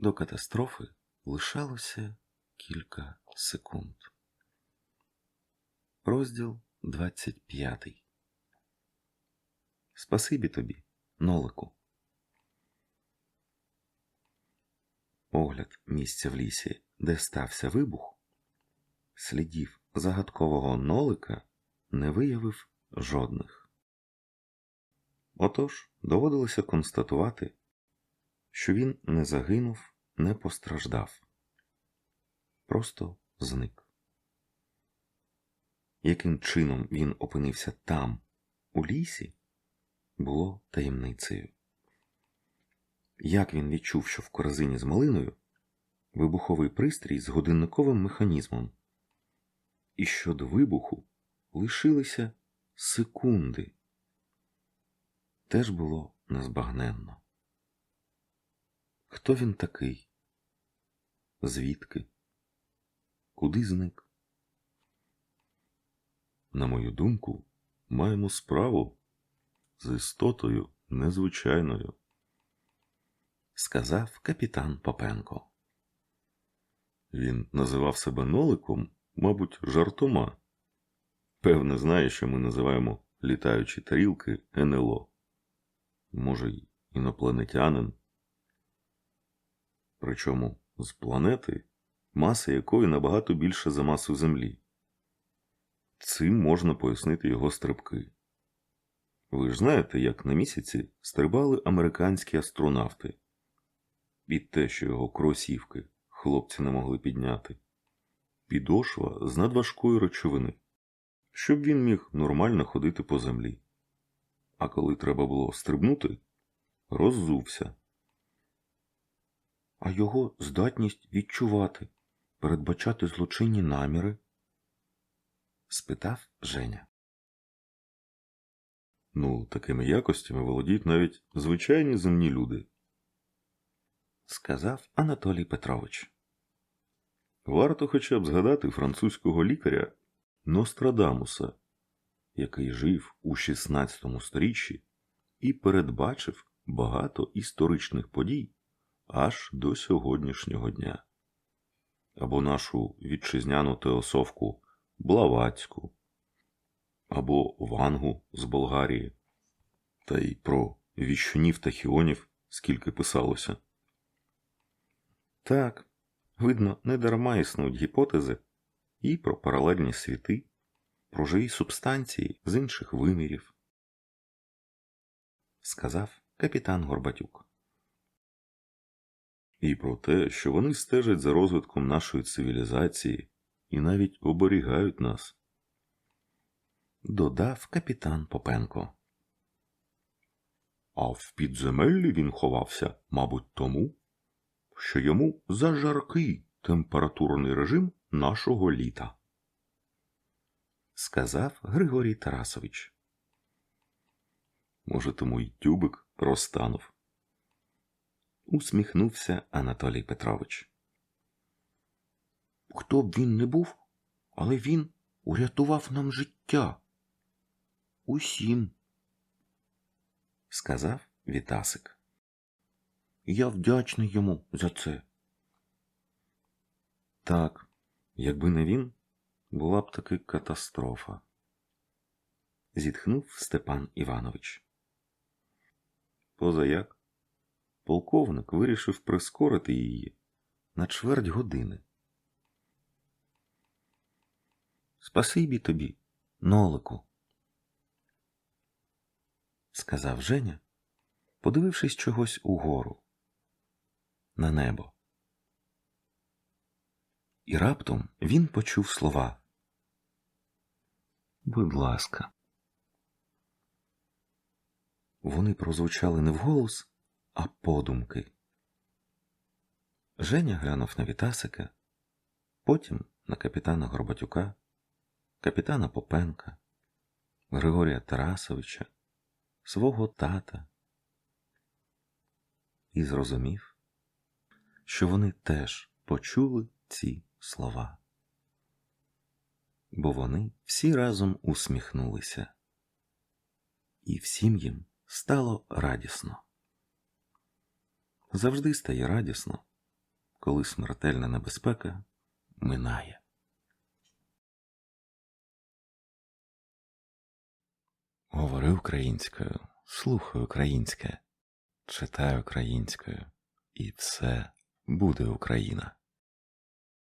До катастрофи лишалося кілька секунд. Розділ 25. Спасибі тобі, Нолику. Огляд місця в лісі, де стався вибух, слідів загадкового нолика не виявив жодних. Отож доводилося констатувати, що він не загинув, не постраждав, просто зник. Яким чином він опинився там, у лісі, було таємницею. Як він відчув, що в корзині з малиною вибуховий пристрій з годинниковим механізмом, і що до вибуху лишилися секунди, теж було незбагненно. Хто він такий? Звідки? Куди зник? На мою думку, маємо справу з істотою незвичайною. сказав капітан Попенко. Він називав себе ноликом, мабуть, жартома. Певне, знає, що ми називаємо літаючі тарілки НЛО. Може, інопланетянин. Причому з планети, маса якої набагато більша за масу Землі. Цим можна пояснити його стрибки. Ви ж знаєте, як на місяці стрибали американські астронавти. Під те, що його кросівки хлопці не могли підняти. Підошва з надважкої речовини, щоб він міг нормально ходити по землі. А коли треба було стрибнути, роззувся. А його здатність відчувати, передбачати злочинні наміри? спитав Женя. Ну, такими якостями володіють навіть звичайні земні люди. сказав Анатолій Петрович. Варто хоча б згадати французького лікаря Нострадамуса, який жив у 16 сторіччі і передбачив багато історичних подій аж до сьогоднішнього дня. Або нашу вітчизняну теософку Блаватську, або Вангу з Болгарії, та й про віщунів та хіонів скільки писалося. Так, видно, недарма існують гіпотези і про паралельні світи, про живі субстанції з інших вимірів, сказав капітан Горбатюк. І про те, що вони стежать за розвитком нашої цивілізації і навіть оберігають нас. Додав капітан Попенко. А в підземеллі він ховався, мабуть, тому, що йому зажаркий температурний режим нашого літа. сказав Григорій Тарасович. Може, тому й тюбик розтанув. Усміхнувся Анатолій Петрович. Хто б він не був, але він урятував нам життя. Усім, сказав Вітасик. Я вдячний йому за це. Так, якби не він, була б таки катастрофа. Зітхнув Степан Іванович. Позаяк, полковник вирішив прискорити її на чверть години. Спасибі тобі, нолику, сказав Женя, подивившись чогось угору на небо. І раптом він почув слова. Будь ласка. Вони прозвучали не вголос, а подумки. Женя глянув на Вітасика, потім на капітана Горбатюка, капітана Попенка, Григорія Тарасовича, свого тата і зрозумів, що вони теж почули ці слова. Бо вони всі разом усміхнулися, і всім їм стало радісно. Завжди стає радісно, коли смертельна небезпека минає. Говори українською, слухай українське, читай українською, і все буде Україна.